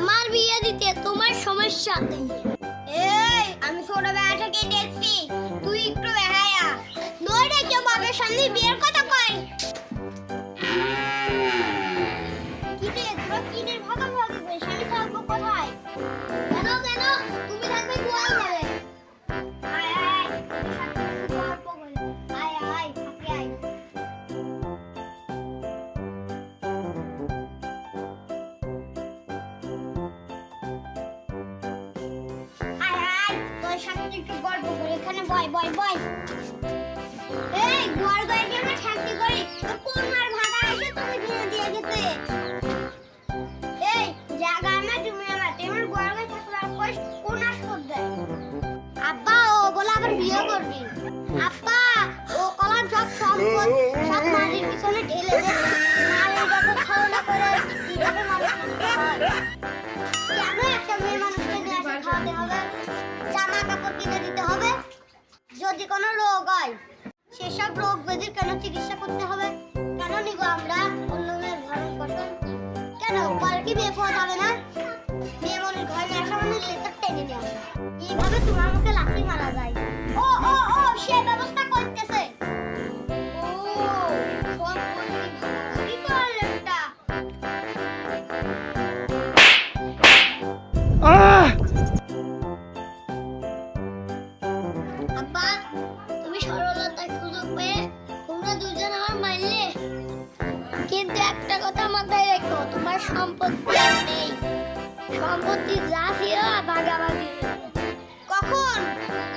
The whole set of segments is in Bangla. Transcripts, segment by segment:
আমার বিয়ে দিতে তোমার সমস্যা। নেই এই, আমি ছোট বেড়াটাকে দেখছি। তুই একটু বেহায়া। রে কেউ বাবার সামনে বিয়ের কথা কয়। কি রে, তোরা ভাগাভাগি করে স্বামী থাকব কোথায়? কেন কেন? তুমি থাকবে গোয়াল সাথে একটু গল্প করি, এখানে বয় বয় বয়। এই ঘরে কি আমরা থাকতে করি? কোন মার ভাগা এসে তুমি দিয়ে দিয়ে গেছে এই জায়গা না তুমি আমার তোমার ঘরে থাকলে আর কই কোন আস করবে আব্বা, ও বলে আবার বিয়ে করবি? আব্বা, ও কলার সব সম্পদ সব মাটির পিছনে ঢেলে দেবে মায়ের যত খাওয়া করে কীভাবে মানুষ হয় কেন একটা মেয়ে মানুষকে আসে খাওয়াতে হবে? যদি কোনো রোগ হয়, সেসব রোগ ব্যাধির কেন চিকিৎসা করতে হবে? কেন নিব আমরা অন্য ভরণ পোষণ? কেন পরে কি বিয়ে পাওয়া যাবে না? মেয়ে মনের ঘরে আসা মানে লেটার টেনে নিয়ে এইভাবে তোমার মুখে লাথি মারা যায়। ও ও ও, সে ব্যবস্থা সুযোগ পেয়ে তোমরা দুজন আমার মারলে কিন্তু একটা কথা মাথায় রেখো, তোমার সম্পত্তি নেই। সম্পত্তি যা ছিল ভাগাভাগি। কখন?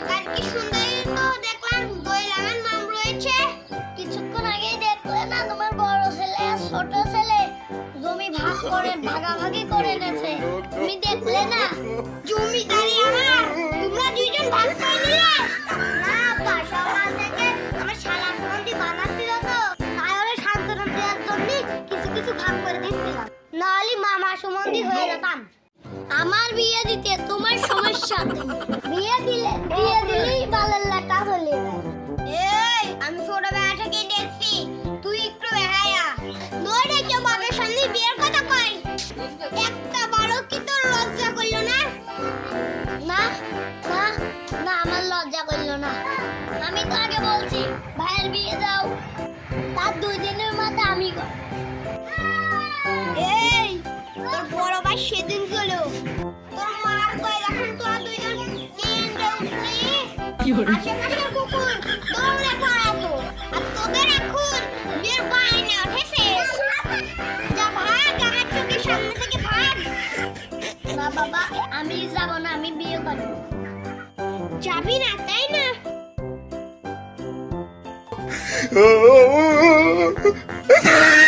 কালকে সুন্দরী তো দেখলাম, দই লাগান নাম রয়েছে। কিছুক্ষণ আগেই দেখলে না, তোমার বড় ছেলে আর ছোট ছেলে জমি ভাগ করে, ভাগাভাগি করে নেছে তুমি দেখলে না মামা হয়ে যেতাম আমার বিয়ে দিতে তোমার সমস্যা বিয়ে দিলে দিয়ে দিলেই বালের লাটা চলে এই আমি ছোটবেলা থেকে দেখছি। তুই একটু বেহায়া নয় কেউ বাবার সামনে বিয়ের কথা কয়। একটা বড় কি তোর লজ্জা করল না? না না না আমার লজ্জা করল না। আমি তো আগে বলছি ভাইয়ের বিয়ে দাও। তার দুই দিনের মধ্যে আমি সেদিন গেল তোর মার কয় এখন তোরা দুইজন কেন্দ্রে উঠলি আশেপাশের কুকুর দৌড়ে পড়াতো আর তোদের এখন বিয়ের বায়না উঠেছে। যা ভাগ আমার চোখের সামনে থেকে ভাগ। না বাবা আমি যাব না আমি বিয়ে করব। যাবি না তাই না? Oh